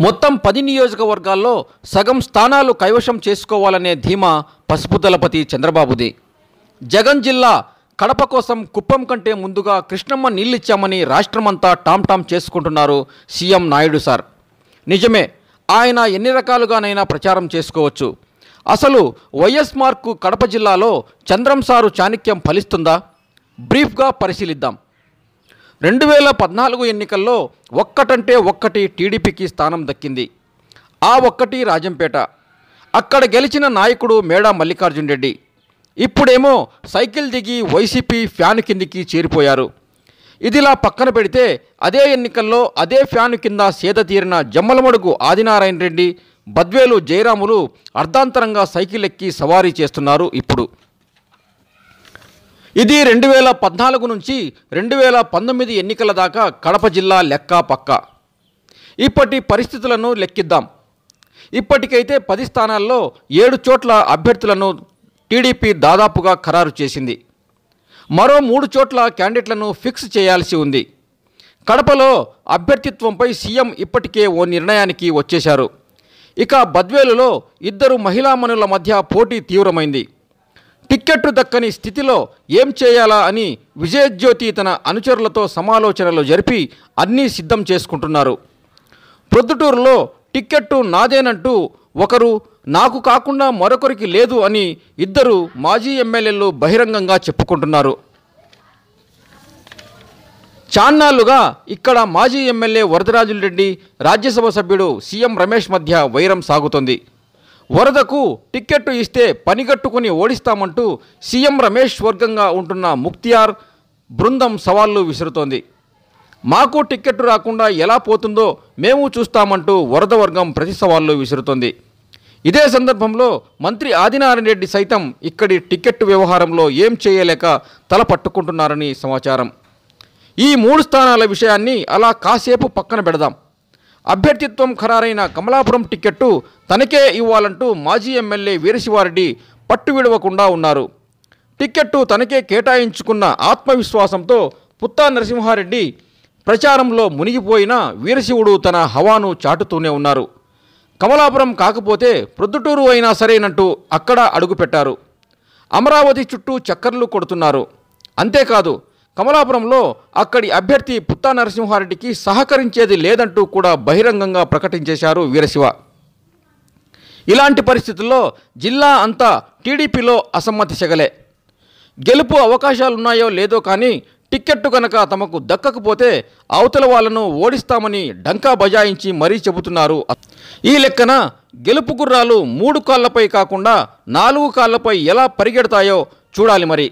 మొత్తం పది నియోజకవర్గాల్లో సగం స్థానాలు కైవశం చేసుకోవాలనే ధీమా పసుపు దళపతి చంద్రబాబుది. జగన్ జిల్లా కడప కోసం కుప్పం కంటే ముందుగా కృష్ణమ్మ నీళ్ళిచ్చామని రాష్ట్రమంతా టామ్ చేసుకుంటున్నారు సీఎం నాయుడు సార్. నిజమే ఆయన ఎన్ని రకాలుగానైనా ప్రచారం చేసుకోవచ్చు. అసలు వైఎస్ మార్కు కడప జిల్లాలో చంద్రం సారు చాణక్యం ఫలిస్తుందా? బ్రీఫ్గా పరిశీలిద్దాం. రెండు వేల పద్నాలుగు ఎన్నికల్లో ఒక్కటంటే ఒక్కటి టీడీపీకి స్థానం దక్కింది. ఆ ఒక్కటి రాజంపేట. అక్కడ గెలిచిన నాయకుడు మేడా మల్లికార్జున్ రెడ్డి. ఇప్పుడేమో సైకిల్ దిగి వైసీపీ ఫ్యాన్ కిందికి చేరిపోయారు. ఇదిలా పక్కన పెడితే అదే ఎన్నికల్లో అదే ఫ్యాన్ కింద సేద తీరిన జమ్మలమడుగు ఆదినారాయణ రెడ్డి బద్వేలు జయరాములు అర్ధాంతరంగా సైకిల్ ఎక్కి సవారీ చేస్తున్నారు ఇప్పుడు. ఇది రెండు వేల పద్నాలుగు నుంచి రెండు వేల పంతొమ్మిది ఎన్నికల దాకా కడప జిల్లా లెక్క పక్క. ఇప్పటి పరిస్థితులను లెక్కిద్దాం. ఇప్పటికైతే పది స్థానాల్లో ఏడు చోట్ల అభ్యర్థులను టీడీపీ దాదాపుగా ఖరారు చేసింది. మరో మూడు చోట్ల క్యాండిడేట్లను ఫిక్స్ చేయాల్సి ఉంది. కడపలో అభ్యర్థిత్వంపై సీఎం ఇప్పటికే ఓ నిర్ణయానికి వచ్చేశారు. ఇక బద్వేలులో ఇద్దరు మహిళామణుల మధ్య పోటీ తీవ్రమైంది. టిక్కెట్టు దక్కని స్థితిలో ఏం చేయాలా అని విజయజ్యోతి తన అనుచరులతో సమాలోచనలు జరిపి అన్నీ సిద్ధం చేసుకుంటున్నారు. ప్రొద్దుటూరులో టిక్కెట్టు నాదేనంటూ ఒకరు నాకు కాకుండా మరొకరికి లేదు అని ఇద్దరు మాజీ ఎమ్మెల్యేలు బహిరంగంగా చెప్పుకుంటున్నారు. చాన్నాళ్ళుగా ఇక్కడ మాజీ ఎమ్మెల్యే వరదరాజుల రెడ్డి రాజ్యసభ సభ్యుడు సీఎం రమేష్ మధ్య వైరం సాగుతోంది. వరదకు టిక్కెట్టు ఇస్తే పనిగట్టుకుని ఓడిస్తామంటూ సీఎం రమేష్ వర్గంగా ఉంటున్న ముక్తియార్ బృందం సవాళ్ళు విసురుతోంది. మాకు టిక్కెట్టు రాకుండా ఎలా పోతుందో మేము చూస్తామంటూ వరద వర్గం ప్రతి సవాళ్ళు విసురుతోంది. ఇదే సందర్భంలో మంత్రి ఆదినారాయణ రెడ్డి సైతం ఇక్కడి టిక్కెట్టు వ్యవహారంలో ఏం చేయలేక తల పట్టుకుంటున్నారని సమాచారం. ఈ మూడు స్థానాల విషయాన్ని అలా కాసేపు పక్కన పెడదాం. అభ్యర్థిత్వం ఖరారైన కమలాపురం టిక్కెట్టు తనకే ఇవ్వాలంటూ మాజీ ఎమ్మెల్యే వీరశివారెడ్డి పట్టు విడవకుండా ఉన్నారు. టిక్కెట్టు తనకే కేటాయించుకున్న ఆత్మవిశ్వాసంతో పుత్తా నరసింహారెడ్డి ప్రచారంలో మునిగిపోయిన వీరశివుడు తన హవాను చాటుతూనే ఉన్నారు. కమలాపురం కాకపోతే ప్రొద్దుటూరు అయినా సరేనంటూ అక్కడ అడుగుపెట్టారు. అమరావతి చుట్టూ చక్కర్లు కొడుతున్నారు. అంతేకాదు కమలాపురంలో అక్కడి అభ్యర్థి పుత్తా నరసింహారెడ్డికి సహకరించేది లేదంటూ కూడా బహిరంగంగా ప్రకటించేశారు వీరశివ. ఇలాంటి పరిస్థితుల్లో జిల్లా అంతా టీడీపీలో అసమ్మతి చెగలే గెలుపు అవకాశాలున్నాయో లేదో కానీ టిక్కెట్టు కనుక తమకు దక్కకపోతే అవతల వాళ్ళను ఓడిస్తామని డంకా బజాయించి మరీ చెబుతున్నారు. ఈ లెక్కన గెలుపు గుర్రాలు మూడు కాళ్ళపై కాకుండా నాలుగు కాళ్ళపై ఎలా పరిగెడతాయో చూడాలి మరి.